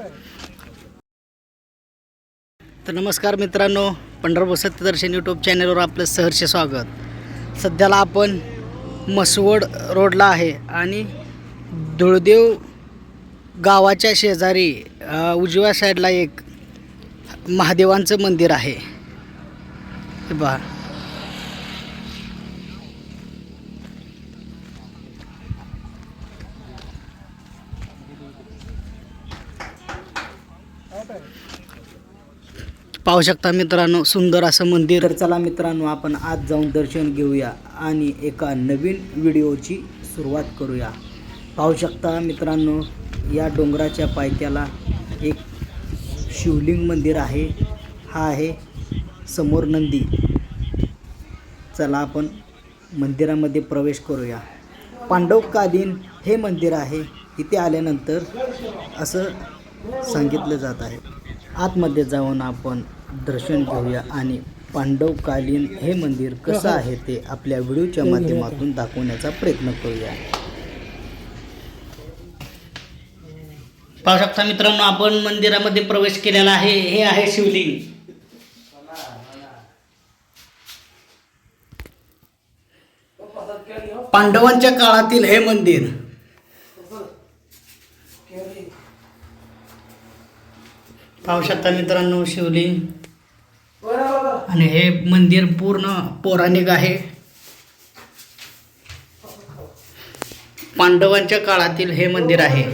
तर नमस्कार मित्रांनो पंढरपूर सत्यदर्शन यूट्यूब चॅनलवर आपलं सहर्ष स्वागत. सध्याला आपण मसवड रोडला आहे आणि धुळदेव गावाच्या शेजारी उजव्या साईडला एक महादेवांचं मंदिर आहे. हे पहा. पाहू शकता मित्रांनो सुंदर असं मंदिर. तर चला मित्रांनो आपण आज जाऊन दर्शन घेऊया आणि एका नवीन व्हिडिओची सुरुवात करूया. पाहू शकता मित्रांनो या डोंगराच्या पायथ्याला एक शिवलिंग मंदिर आहे. हा आहे समोर नंदी. चला आपण मंदिरामध्ये प्रवेश करूया. पांडवकालीन हे मंदिर आहे. इथे आल्यानंतर असं सांगितलं जात आहे. आतमध्ये जाऊन आपण दर्शन घेऊया आणि पांडवकालीन हे मंदिर कसं आहे ते आपल्या व्हिडिओच्या माध्यमातून दाखवण्याचा प्रयत्न करूया. पाहू शकता मित्रांनो आपण मंदिरामध्ये प्रवेश केलेला आहे. हे आहे शिवलिंग. पांडवांच्या काळातील हे मंदिर. पाहू शकता मित्रांनो शिवलिंग. आणि हे मंदिर पूर्ण पौराणिक आहे. पांडवांच्या काळातील हे मंदिर आहे.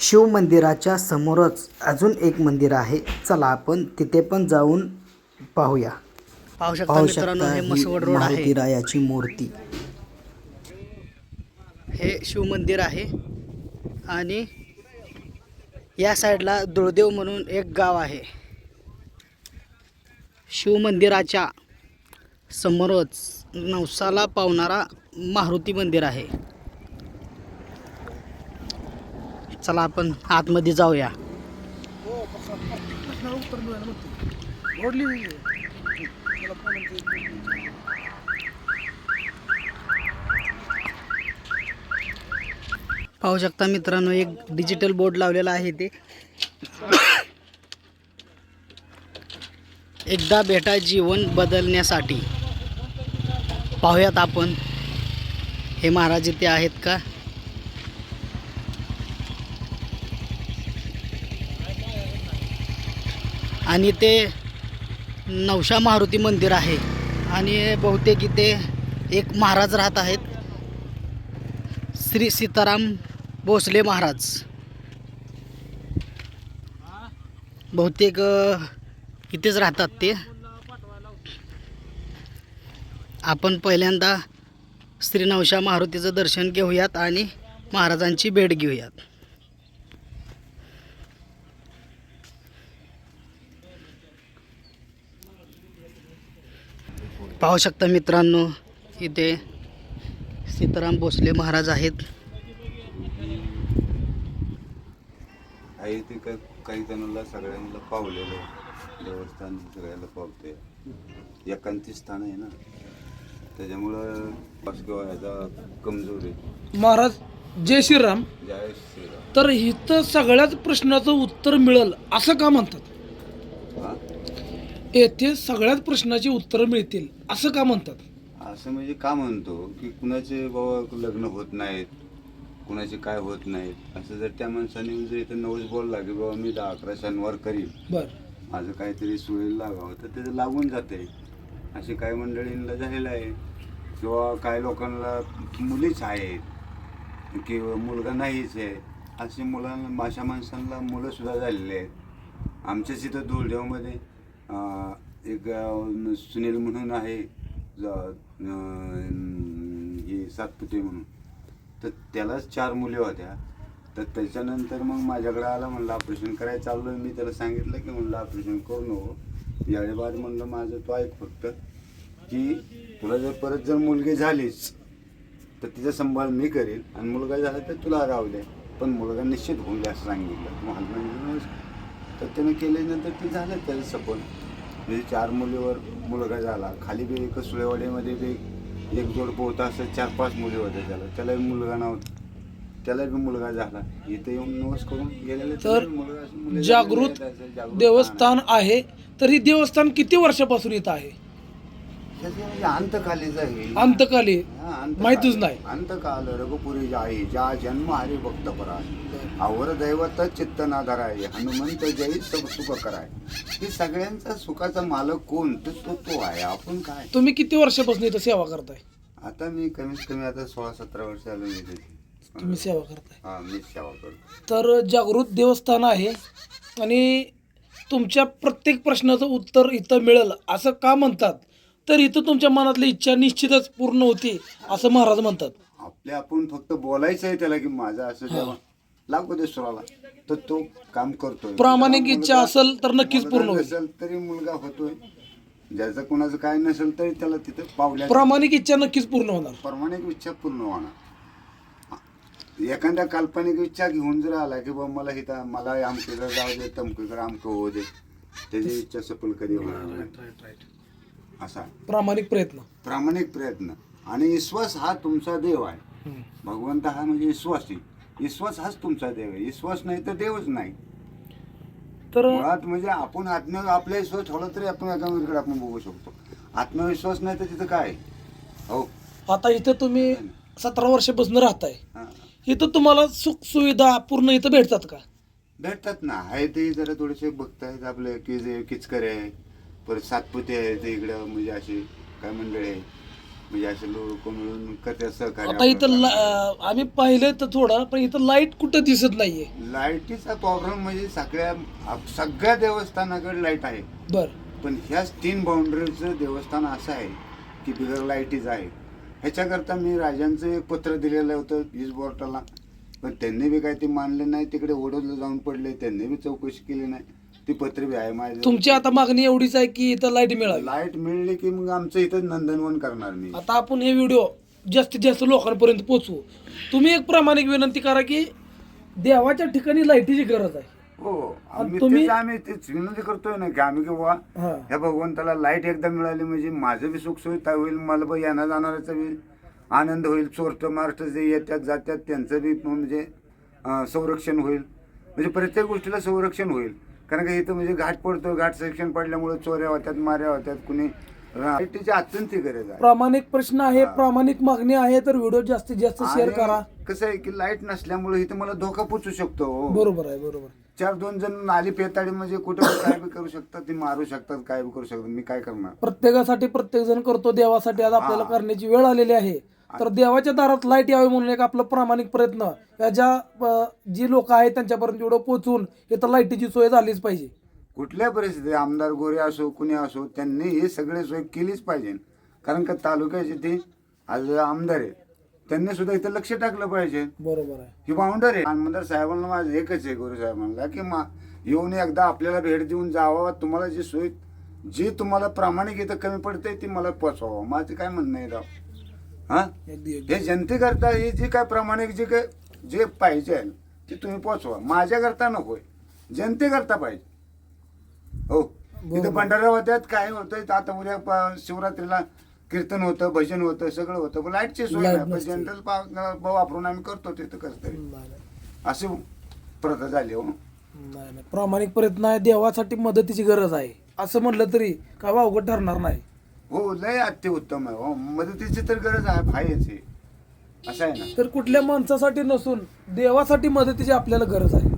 शिव मंदिराच्या समोरच अजून एक मंदिर आहे. चला आपण तिथे पण जाऊन पाहूया. पाहू शकता मित्रांनो हे मसवड रोड आहे. मूर्ती. हे शिवमंदिर आहे. आणि या साईडला दुळदेव म्हणून एक गाव आहे. शिवमंदिराच्या समोरच नवसाला पावणारा मारुती मंदिर आहे. चला आपण आतमध्ये जाऊया. पाहू शकता मित्रांनो एक डिजिटल बोर्ड लावलेला आहे ते. एकदा भेटा जीवन बदलण्यासाठी. पाहूयात आपण. हे महाराज इथे आहेत का? आणि ते नवशा मारुती मंदिर आहे. आणि बहुतेक इथे एक महाराज राहत आहेत. श्री सीताराम भोसले महाराज. बहुतेक इथेच राहतात ते. आपण पहिल्यांदा श्री नवशा मारुतीचं दर्शन घेऊयात आणि महाराजांची भेट घेऊयात. पाहू शकता मित्रांनो इथे सीताराम भोसले महाराज आहेत. आहे ते काही काही जणांना सगळ्यांना पावलेलं आहे. देवस्थान सगळ्याला पावते एकांती स्थान आहे ना. त्याच्यामुळं पासगाव याचा कमजोर आहे. महाराज जय श्रीराम. जय श्रीराम. तर इथं सगळ्याच प्रश्नाचं उत्तर मिळेल असं का म्हणतात? हा? येथे सगळ्याच प्रश्नाची उत्तरं मिळतील असं का म्हणतात? असं म्हणजे का म्हणतो? की कुणाचे बाबा लग्न होत नाहीत कुणाचे काय होत नाहीत असं जर त्या माणसाने जर इथं नवस बोलला की बाबा मी दहा अकरा शनिवार करीन. बर. माझं काहीतरी सुळेल लागावं तर त्याचं लागून जाते असे काही मंडळींना झालेलं आहे. किंवा काही लोकांना मुलीच आहेत. किंवा मुलगा नाहीच आहे. असे मुलांना अशा माणसांना मुलं सुद्धा झालेले आहेत. आमच्याच इथं धुळदेवमध्ये एक सुनील म्हणून आहे. हे सातपुते म्हणून. तर त्यालाच चार मुली होत्या. तर त्याच्यानंतर मग माझ्याकडे आला म्हणलं ऑपरेशन करायला चाललो मी त्याला सांगितलं की म्हणलं ऑपरेशन करू नको. यावेळी बाद म्हणलं माझं तो ऐक फक्त की तुला जर परत जर मुलगी झालीच तर तिचा सांभाळ मी करेल आणि मुलगा झाला तर तुला राहू दे. पण मुलगा निश्चित होऊन द्या असं सांगितलं. मग हनुमान तर त्यानं केल्यानंतर ते झालं त्याचं सपोर्ट. म्हणजे चार मुलीवर मुलगा झाला. खाली बी एक सुळेवाडीमध्ये बी एक जोड पोहता असं चार पाच मुली होत्या त्याला. त्याला मुलगा नव्हता. त्याला बी मुलगा झाला. इथे येऊन नवस करून गेलेले तर मुलगा मुली जागृत देवस्थान आहे. तर ही देवस्थान किती वर्षापासून इथं आहे? अंतकालीच आहे. अंतकाली हा, अंतकाल. माहितीच नाही. अंतकाल रघुपुरी जाई जा जन्म हरी भक्त परा आवर दैवत चित्त ना धराय हनुमंत जई सब सुख कराय. हे सगळ्यांचा सुखाचा मालक कोण? तर तो तो आहे. आपण काय? तुम्ही किती वर्षापासून इथं सेवा करताय? आता मी कमीत कमी आता सोळा सतरा वर्ष आलो मी इथे. तुम्ही सेवा करताय. हा मी सेवा करतो. तर जागृत देवस्थान आहे आणि तुमच्या प्रत्येक प्रश्नाचं उत्तर इथं मिळेल. असं का म्हणतात? तर इथं तुमच्या मनातली इच्छा निश्चितच पूर्ण होती असं महाराज म्हणतात. आपले आपण फक्त बोलायचं आहे त्याला की माझं असं तेव्हा लागू दे सुराला तर तो काम करतोय. प्रामाणिक इच्छा असेल तर नक्कीच पूर्ण होईल. नसेल तरी मुलगा होतोय. ज्याचं कोणाचं काय नसेल तरी त्याला तिथं पावल्या प्रामाणिक इच्छा नक्कीच पूर्ण होणार. प्रामाणिक इच्छा पूर्ण होणार. एखाद्या काल्पनिक इच्छा घेऊन जर आला की बाबा मला इथं मला आमकडे जाऊ दे तमकडे आमकं होऊ दे. त्याची इच्छा सफल कधी होणार नाही. असा. प्रामाणिक प्रयत्न. प्रामाणिक प्रयत्न. आणि विश्वास हा तुमचा देव आहे. भगवंत हा म्हणजे विश्वासी. विश्वास हाच तुमचा देव आहे. विश्वास नाही तर देवच नाही. तर मुळात म्हणजे आपण आत्म आपला विश्वास ठेवला तरी आपण एकामेकांकडे आपण बघू शकतो. आत्मविश्वास नाही तर तिथं काय? हो. आता इथं तुम्ही सतरा वर्षापासून राहताय. इथं तुम्हाला सुख सुविधा पूर्ण इथं भेटतात का? भेटतात ना. आहे ते जरा थोडेसे बघतायत आपले की जे किचकरे आहे. परत सातपुते आहेत इकडं म्हणजे असे काय मंडळी आहे म्हणजे असे लोक मिळून करतात सहकार्य आता इथं. ला- अं, आम्ही पाहिलं तर थोडं पण इथं लाइट कुठं दिसत नाहीये. लाईटीचा प्रॉब्लेम म्हणजे सगळ्या आप- सगळ्या देवस्थानाकडे लाइट आहे. बर. पण ह्याच तीन बाउंड्रीचं देवस्थान असं आहे की बिगर लाईटीच आहे. ह्याच्याकरता मी राजांचं एक पत्र दिलेलं होतं वीज बोर्डाला पण त्यांनी बी काय ते मानले नाही तिकडे ओढवलं जाऊन पडले त्यांनी बी चौकशी केली नाही. ती पत्र बी आहे माझ्या तुमची आता मागणी एवढीच आहे की इथं लाइट मिळावी? लाइट मिळली की मग आमचं इथं नंदनवन करणार मी. आता आपण हे व्हिडिओ जास्तीत जास्त लोकांपर्यंत पोचवू तुम्ही एक प्रामाणिक विनंती करा की देवाच्या ठिकाणी लाईटीची गरज आहे. हो आम्ही तुम्ही- तेच आम्ही तेच विनंती करतोय ना की आम्ही की बुवा हा. ह्या भगवंताला लाइट एकदा मिळाली म्हणजे माझं बी सुखसुविधा होईल मला बी येणार जाणाऱ्याचा बी आनंद होईल चोरट मार्ट जे येतात जातात त्यांचं बी म्हणजे अं, संरक्षण होईल. म्हणजे प्रत्येक गोष्टीला संरक्षण होईल. कारण का इथं म्हणजे घाट पडतो घाट सेक्शन पडल्यामुळे चोऱ्या होत्यात माऱ्या होत्यात कुणी अत्यंत गरज आहे. प्रामाणिक प्रश्न आहे प्रामाणिक मागणी आहे तर व्हिडिओ जास्तीत जास्त शेअर आणि करा. कसं आहे की लाइट नसल्यामुळे इथं मला धोका पोचू शकतो. हो. बरोबर आहे बरोबर. चार दोन जण नाली पेताडी म्हणजे कुठं काय बी करू शकतात ते मारू शकतात काय बी करू शकतात मी काय करणार? प्रत्येकासाठी प्रत्येक जण करतो देवासाठी आज आपल्याला हा. करण्याची वेळ आलेली आहे. तर देवाच्या दारात लाइट यावी म्हणून एक आपलं प्रामाणिक प्रयत्न या ज्या जी लोक आहेत त्यांच्यापर्यंत एवढं पोहोचून इथं लाईटीची सोय झालीच पाहिजे. कुठल्या परिस्थितीत आमदार गोरे असो कुणी असो त्यांनी हे सगळे सोय केलीच पाहिजे. कारण का तालुक्याचे ते आज आमदार आहे त्यांनी सुद्धा इथं लक्ष टाकलं पाहिजे. बरोबर आहे. ही बाउंडर आहे. आमदार साहेबांना माझं एकच आहे गोरे साहेबांना की मा येऊन एकदा आपल्याला भेट देऊन जावं तुम्हाला जी सोय जी तुम्हाला प्रामाणिक इथं कमी पडते ती मला पोचवावं. माझं काय म्हणणं आहे राव? हा? अगदी अगदी. हे जनतेकरता ही जी काय प्रामाणिक जे काय जे पाहिजे ते तुम्ही पोचवा. माझ्याकरता नकोय जनतेकरता पाहिजे. हो. तिथं भंडारा होत्यात काय होतं आता उद्या शिवरात्रीला कीर्तन होतं भजन होतं सगळं होतं. पण लाईटची सोय नाही. जनरल वापरून आम्ही करतो तिथं कसं. अशी प्रथा झाली हो. नाही प्रामाणिक प्रयत्न आहे. देवासाठी मदतीची गरज आहे. असं म्हणलं तरी काय अवघड ठरणार नाही. हो लय अति उत्तम आहे. हो मदतीची तर गरज आहे आहेच आहे असं आहे ना? तर कुठल्या माणसासाठी नसून देवासाठी मदतीची आपल्याला गरज आहे.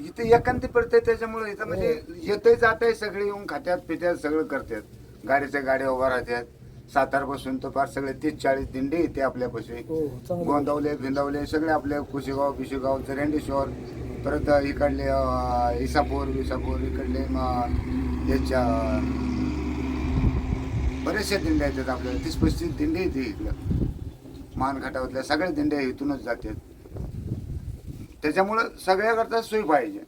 इथे एकांती पडते त्याच्यामुळे इथं म्हणजे येते जात आहे सगळे येऊन खात्यात पित्यात सगळं करतात. गाडीच्या गाड्या उभा राहतात. सातारपासून तर फार सगळे तीस चाळीस दिंडी येते आपल्यापाशी. हो चांगलं. गोंदवले भिंदावले सगळे आपले कुशेगाव बिशेगाव जरेंडेश्वर परत इकडले अं, इसापूर विसापूर इकडले म- याच्या बऱ्याचशा दिंड्या येतात आपल्याला. तीस पस्तीस दिंडी येते इकडं. मानघाटावरल्या सगळ्या दिंड्या इथूनच जातात. त्याच्यामुळं सगळ्याकरता सोय पाहिजे.